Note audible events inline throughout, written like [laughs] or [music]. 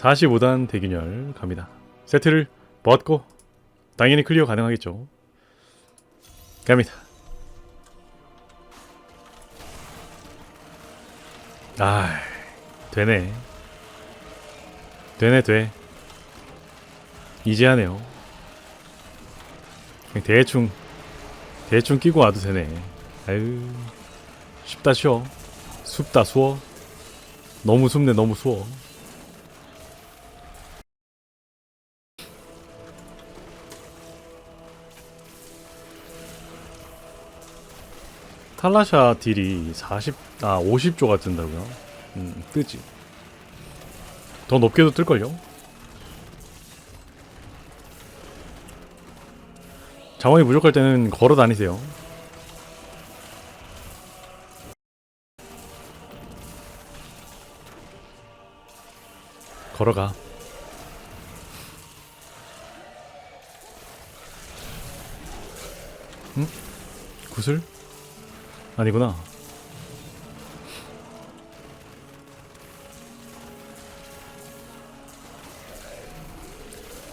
45단 대균열 갑니다. 세트를 벗고 당연히 클리어 가능하겠죠. 갑니다. 아, 되네. 되네 돼. 이제 하네요. 그냥 대충 대충 끼고 와도 되네. 아유 쉽다 쉬워. 숲다 수워. 너무 숲네 너무 수워. 탈라샤 딜이 40, 아 50조가 뜬다고요? 음 뜨지. 더 높게도 뜰걸요? 자원이 부족할 때는 걸어 다니세요. 걸어가. 응? 구슬? 아니구나.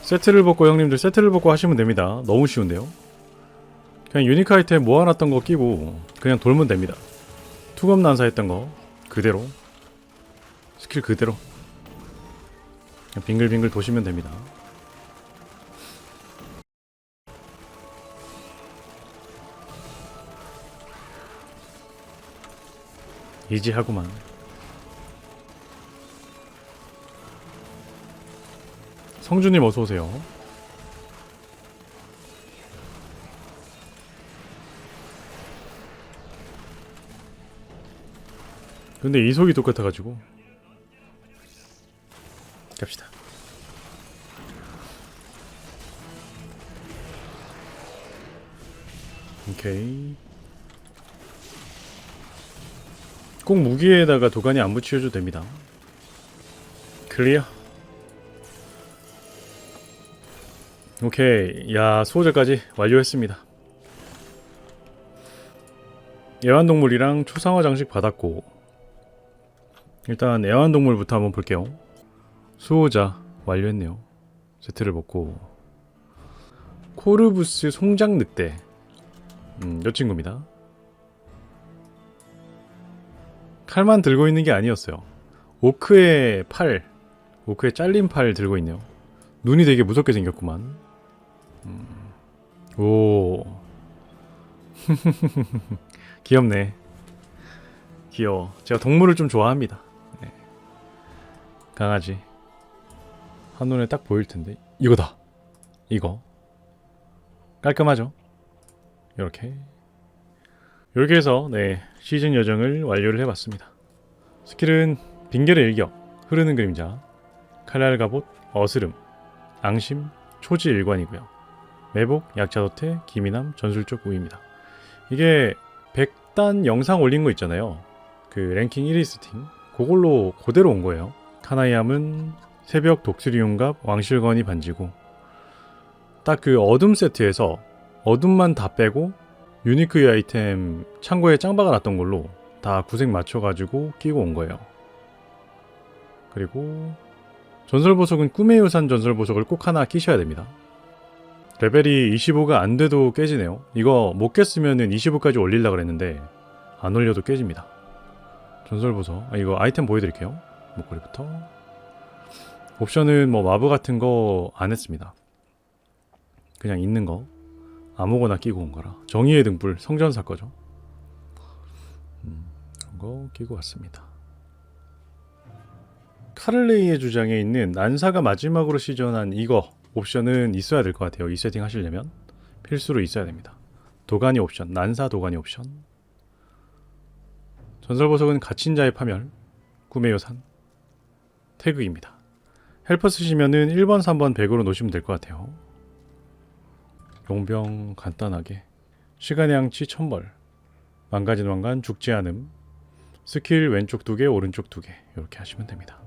세트를 벗고 형님들 세트를 벗고 하시면 됩니다. 너무 쉬운데요. 그냥 유니크 아이템 모아놨던 거 끼고 그냥 돌면 됩니다. 투검 난사했던 거 그대로 스킬 그대로 그냥 빙글빙글 도시면 됩니다. 이지하구만. 성주님 어서 오세요. 근데 이속이 똑같아가지고 갑시다. 오케이. 꼭 무기에다가 도관이 안 붙여줘도 됩니다. 클리어. 오케이. 야, 수호자까지 완료했습니다. 애완동물이랑 초상화 장식 받았고 일단 애완동물부터 한번 볼게요. 수호자 완료했네요. 세트를 먹고 코르부스 송장 늑대 음, 요 친구입니다. 칼만 들고 있는 게 아니었어요. 오크의 팔, 오크의 잘린 팔 들고 있네요. 눈이 되게 무섭게 생겼구만. 음. 오, [laughs] 귀엽네. 귀여워. 제가 동물을 좀 좋아합니다. 네. 강아지. 한눈에 딱 보일 텐데 이거다. 이거 깔끔하죠? 이렇게 이렇게 해서 네 시즌 여정을 완료를 해봤습니다. 스킬은 빙결의 일격, 흐르는 그림자, 칼날 갑옷, 어스름, 앙심, 초지 일관이고요. 매복, 약자도태, 기미남, 전술적 우위입니다. 이게 100단 영상 올린 거 있잖아요. 그 랭킹 1위 스팅 그걸로 그대로 온 거예요. 카나이암은 새벽 독수리용갑 왕실건이 반지고 딱 그 어둠 세트에서 어둠만 다 빼고 유니크 아이템 창고에 짱박아 놨던 걸로 다 구색 맞춰가지고 끼고 온 거예요. 그리고 전설 보석은 꿈의 유산 전설 보석을 꼭 하나 끼셔야 됩니다. 레벨이 25가 안 돼도 깨지네요. 이거 못 깼으면은 25까지 올리려고 그랬는데 안 올려도 깨집니다. 전설 보석. 아, 이거 아이템 보여드릴게요. 목걸이부터. 옵션은 뭐 마브 같은 거 안 했습니다. 그냥 있는 거 아무거나 끼고 온 거라. 정의의 등불 성전사 거죠. 음, 그런 거 끼고 왔습니다. 카를레이의 주장에 있는 난사가 마지막으로 시전한 이거 옵션은 있어야 될 것 같아요. 이 세팅 하시려면 필수로 있어야 됩니다. 도가니 옵션, 난사 도가니 옵션. 전설 보석은 갇힌 자의 파멸, 꿈의 요산, 태그입니다. 헬퍼 쓰시면은 1번, 3번 100으로 놓으시면 될 것 같아요. 용병 간단하게. 시간의 양치 천벌. 망가진 왕관 죽지 않음. 스킬 왼쪽 두개 오른쪽 두 개. 이렇게 하시면 됩니다.